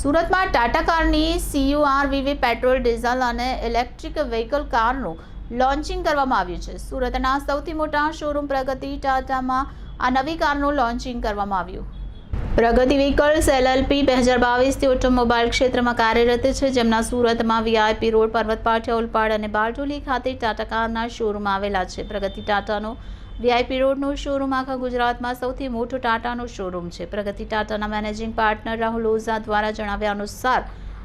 સુરતમાં ટાટા કારની C U R V V petrol, diesel અને ઇલેક્ટ્રિક વ્હીકલ કારનું લોન્ચિંગ કરવામાં આવ્યું છે. સુરતના સૌથી મોટા શોરૂમ પ્રગતિ ટાટામાં આ નવી કારનું લોન્ચિંગ કરવામાં આવ્યું. પ્રગતિ વ્હીકલ્સ એલએલપી બે હજાર બાવીસથી ઓટોમોબાઈલ ક્ષેત્રમાં કાર્યરત છે, જેમના સુરતમાં વીઆઈપી રોડ, પર્વત ઉલપાડ અને બારડોલી ખાતે ટાટા કારના શોરૂમ આવેલા છે. પ્રગતિ ટાટાનો વીઆઈપી રોડનું શોરૂમ આખા ગુજરાતમાં સૌથી મોટું ટાટાનું શોરૂમ છે. પ્રગતિ ટાટાના મેનેજિંગ પાર્ટનર રાહુલ ઓઝા દ્વારા જણાવ્યા અનુસાર,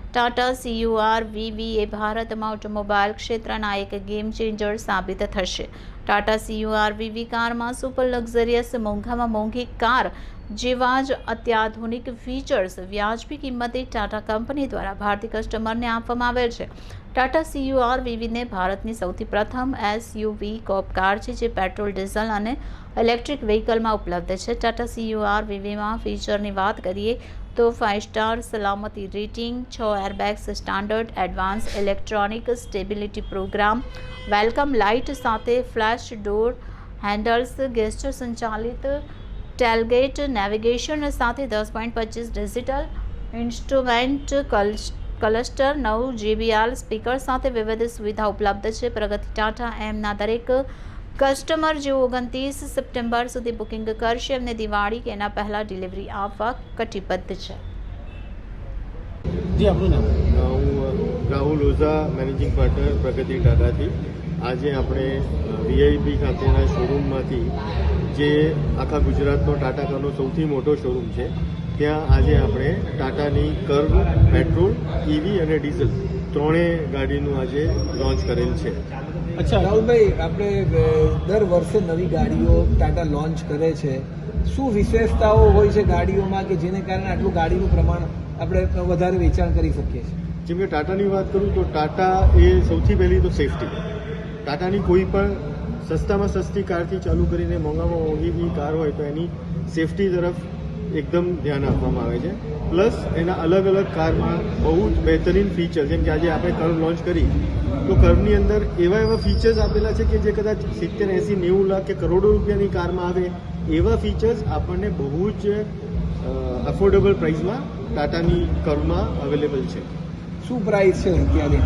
ટાટા સીયુઆર વીવી એ ભારતમાં ઓટોમોબાઈલ ક્ષેત્રના એક ગેમ ચેન્જર સાબિત થશે. ટાટા સીયુઆર વીવી કારમાં સુપર લક્ઝરિયસ મોંઘામાં મોંઘી કાર જેવા જ અત્યાધુનિક ફીચર્સ વ્યાજબી કિંમતે ટાટા કંપની દ્વારા ભારતીય કસ્ટમરને આપવામાં આવેલ છે. ટાટા સીયુઆર વીવીને ભારતની સૌથી પ્રથમ એસયુવી કોપ કાર છે, જે પેટ્રોલ, ડીઝલ અને ઇલેક્ટ્રિક વ્હીકલમાં ઉપલબ્ધ છે. ટાટા સીયુઆર વીવીમાં ફીચરની વાત કરીએ તો ફાઇવ સ્ટાર સલામતી રેટિંગ, છ airbags standard, advance electronic stability programme, welcome light સાથે ફ્લેશ ડોર હેન્ડલ્સ ગેસ્ટર સંચાલિત ટેલગેટ નેવિગેશન સાથે દસ પોઈન્ટ પચીસ ડિજિટલ ઇન્સ્ટ્રુમેન્ટ ક્લસ્ટર નવ જીબીઆર સ્પીકર સાથે વિવિધ સુવિધા ઉપલબ્ધ છે. પ્રગતિ ટાટા એમના દરેક કસ્ટમર જેઓ ઓગણત્રીસ સપ્ટેમ્બર સુધી બુકિંગ કરશે એમને દિવાળી કે એના પહેલાં ડિલિવરી આપવા કટિબદ્ધ છે. જી આપણું નામ? હું રાહુલ ઓઝા મેનેજિંગ પાર્ટનર પ્રગતિ ટાટાથી. આજે આપણે વીઆઈપી ખાતેના શોરૂમમાંથી જે આખા ગુજરાતનો ટાટા કારનો સૌથી મોટો શોરૂમ છે ત્યાં આજે આપણે ટાટાની કર્વ પેટ્રોલ ઈવી અને ડીઝલ ત્રણેય ગાડીનું આજે લોન્ચ કરેલ છે. અચ્છા. રાહુલભાઈ આપણે દર વર્ષે નવી ગાડીઓ ટાટા લોન્ચ કરે છે. શું વિશેષતાઓ હોય છે ગાડીઓમાં કે જેને કારણે આટલું ગાડીનું પ્રમાણ આપણે વધારે વેચાણ કરી શકીએ છીએ? જેમ કે ટાટાની વાત કરું તો ટાટા એ સૌથી પહેલી તો સેફટી ટાટાની કોઈ પણ સસ્તામાં સસ્તી કારથી ચાલુ કરીને મોંઘામાં મોંઘી બી કાર હોય તો એની સેફટી તરફ એકદમ ધ્યાન આપવામાં આવે છે. પ્લસ એના અલગ અલગ કારમાં બહુ જ બહેતરીન ફીચર જેમ કે આજે આપણે કર્વ લોન્ચ કરી તો કર્વની અંદર એવા એવા ફીચર્સ આપેલા છે કે જે કદાચ સિત્તેર એંસી નેવું લાખ કે કરોડો રૂપિયાની કારમાં આવે એવા ફીચર્સ આપણને બહુ જ અફોર્ડેબલ પ્રાઇસમાં ટાટાની કર્વમાં અવેલેબલ છે. શું પ્રાઇસ છે અત્યારે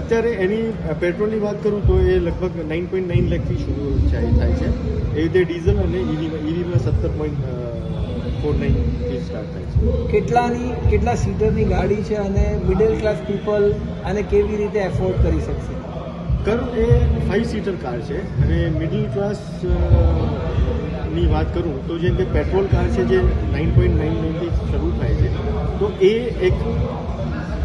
અત્યારે એની પેટ્રોલની વાત કરું તો એ લગભગ નાઇન પોઈન્ટ નાઇન લેખથી શરૂ થાય થાય છે. એ રીતે ડીઝલ અને ઈવીમાં ઈવીમાં સત્તર પોઈન્ટ ફોર નાઇનથી સ્ટાર્ટ થાય છે. કેટલાની કેટલા સીટરની ગાડી છે અને મિડલ ક્લાસ પીપલ આને કેવી રીતે એફોર્ડ કરી શકશે? કર એ ફાઇવ સીટર કાર છે અને મિડલ ક્લાસની વાત કરું તો જેમ કે પેટ્રોલ કાર છે જે નાઇન પોઈન્ટ નાઇન નાઇનથી શરૂ થાય છે તો એ એક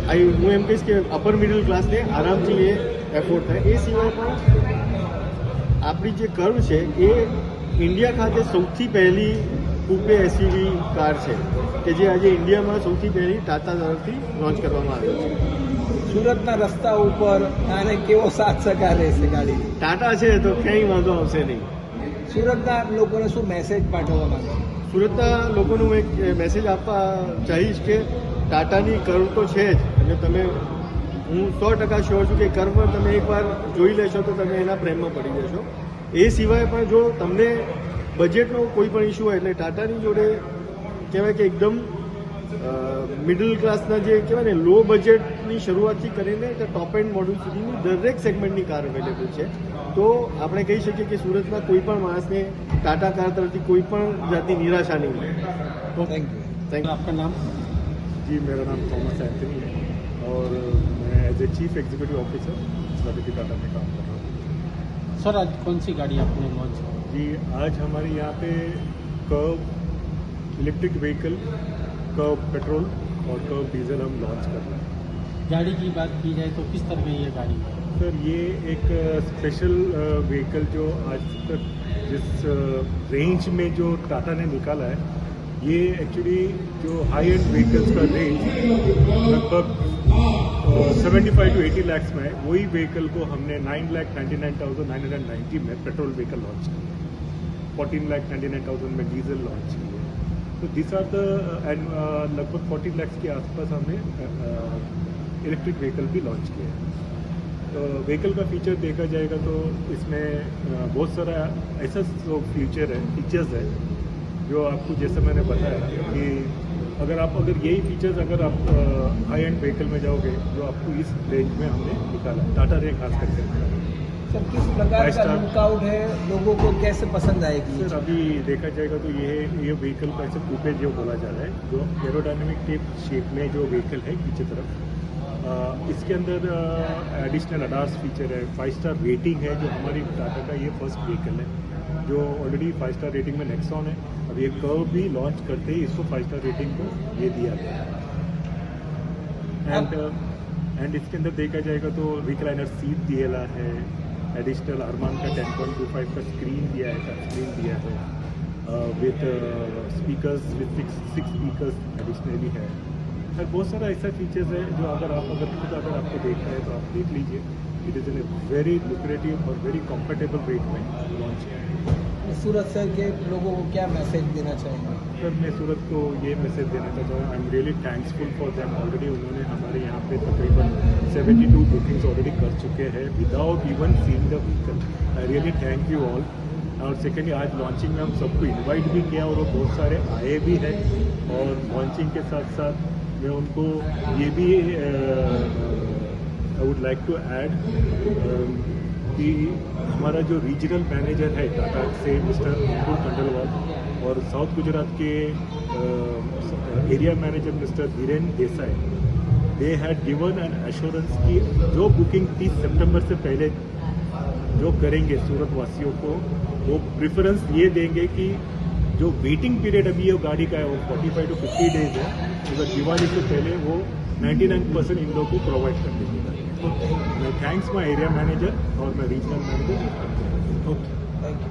આઈ હું એમ કહીશ કે અપર મિડલ ક્લાસને આરામથી એ એફોર્ડ થાય. એ સિવાય પણ આપણી જે કર્વ છે એ ઇન્ડિયા ખાતે સૌથી પહેલી કુપે એસયુવી કાર છે કે જે આજે ઇન્ડિયામાં સૌથી પહેલી ટાટા તરફથી લોન્ચ કરવામાં આવી છે. સુરતના રસ્તા ઉપર આને કેવો સાથ સહકાર રહેશે ગાડી? ટાટા છે તો ક્યાંય વાંધો આવશે નહીં. સુરતના લોકોને શું મેસેજ પાઠવવા માંગે? સુરતના લોકોનું હું એક મેસેજ આપવા ચાહીશ કે ટાટાની કર્વ તો છે જ અને તમે હું સો ટકા શ્યોર છું કે કર્વ તમે એકવાર જોઈ લેશો તો તમે એના પ્રેમમાં પડી જશો. એ સિવાય પણ જો તમને બજેટનો કોઈ પણ ઇસ્યુ હોય એટલે ટાટાની જોડે કહેવાય કે એકદમ મિડલ ક્લાસના જે કહેવાય ને લો બજેટની શરૂઆતથી કરીને કે ટોપ એન્ડ મોડલ સુધીની દરેક સેગમેન્ટની કાર અવેલેબલ છે તો આપણે કહી શકીએ કે સુરતના કોઈ પણ માણસને ટાટા કાર તરફથી કોઈ પણ જાતની નિરાશા નહીં મળે થેન્ક યુ થેન્ક आपका नाम जी मेरा नाम थॉमस एंथनी है और मैं as a chief executive officer Pragati Tata में काम कर रहा हूँ सर आज कौन सी गाड़ी आपने लॉन्च जी आज हमारे यहाँ पे Curvv electric vehicle Curvv petrol और कर्व डीजल हम लॉन्च कर रहे हैं। गाड़ी की बात की जाए तो किस तरह की ये गाड़ी है? सर ये एक स्पेशल व्हीकल जो आज तक जिस रेंज में जो टाटा ने निकाला है ये एक्चुअली जो हाई एंड व्हीकल्स का रेंज लगभग seventy five to eighty lakhs में वही व्हीकल को हमने nine lakh ninety nine thousand nine hundred ninety में पेट्रोल व्हीकल लॉन्च किया। Fourteen lakh ninety nine thousand में डीजल लॉन्च किए तो दिस आर द एंड लगभग फोर्टीन लैक्स के आसपास हमने इलेक्ट्रिक व्हीकल भी लॉन्च किए हैं। तो व्हीकल का फीचर देखा जाएगा तो इसमें बहुत सारा ऐसा फीचर है फीचर्स है, जो आपको जैसे मैंने बताया कि अगर आप अगर यही फीचर्स अगर आप हाई एंड व्हीकल में जाओगे जो आपको इस रेंज में हमने निकाला टाटा रे खास करके। सर किस प्रकार का लुकआउट है? लोगों को कैसे पसंद आएगी? सर अभी देखा जाएगा तो ये ये व्हीकल का ऐसे कूपे जो बोला जा रहा है जो एरोडायनेमिक टेप शेप में जो व्हीकल है पीछे तरफ़ अ, इसके अंदर एडिशनल अडार्स फीचर है फाइव स्टार रेटिंग है जो हमारी टाटा का ये फ़र्स्ट व्हीकल है। जो ऑलरेडी फाइव स्टार रेटिंग में नेक्सॉन है अब ये कर्व भी लॉन्च करते ही इसको फाइव स्टार रेटिंग को ये दिया गया एंड एंड इसके अंदर देखा जाएगा तो रिक्लाइनर सीट दिया है एडिशनल अरमान का 10.25 का स्क्रीन दिया है टच स्क्रीन दिया है uh, with speakers with six six speakers additionally है। और बहुत सारा ऐसा फीचर्स है जो अगर आप अगर खुद अगर आपको देखना है तो आप देख लीजिए। It is in a very lucrative और वेरी कंफर्टेबल रेट में लॉन्च किया है सूरत शहर के लोगों को क्या मैसेज देना चाहेंगे? सर मैं सूरत को ये मैसेज देना चाहता हूँ। I am really thankful for them already उन्होंने हमारे यहाँ पे तकरीबन 72 बुकिंग्स ऑलरेडी कर चुके हैं without even seeing the vehicle I really thank you all और सेकेंडली आज लॉन्चिंग में हम सबको इनवाइट भी किया और वो बहुत सारे आए भी हैं। और लॉन्चिंग के साथ साथ मैं उनको ये भी I would like to add कि हमारा जो रीजनल मैनेजर है टाटा से मिस्टर अंकुर खंडलवाल और साउथ गुजरात के area manager mister Dhiren Desai they had given an assurance कि जो बुकिंग 30 सितंबर से पहले जो करेंगे सूरत वासियों को, वो प्रेफरेंस ये देंगे कि जो वेटिंग पीरियड अभी ये गाड़ी का है, वो 45 टू 50 डेज़ है अगर दिवाली से पहले वो 99 परसेंट इन लोगों को प्रोवाइड कर देंगे। Okay. Thanks my area manager or my regional manager. Okay.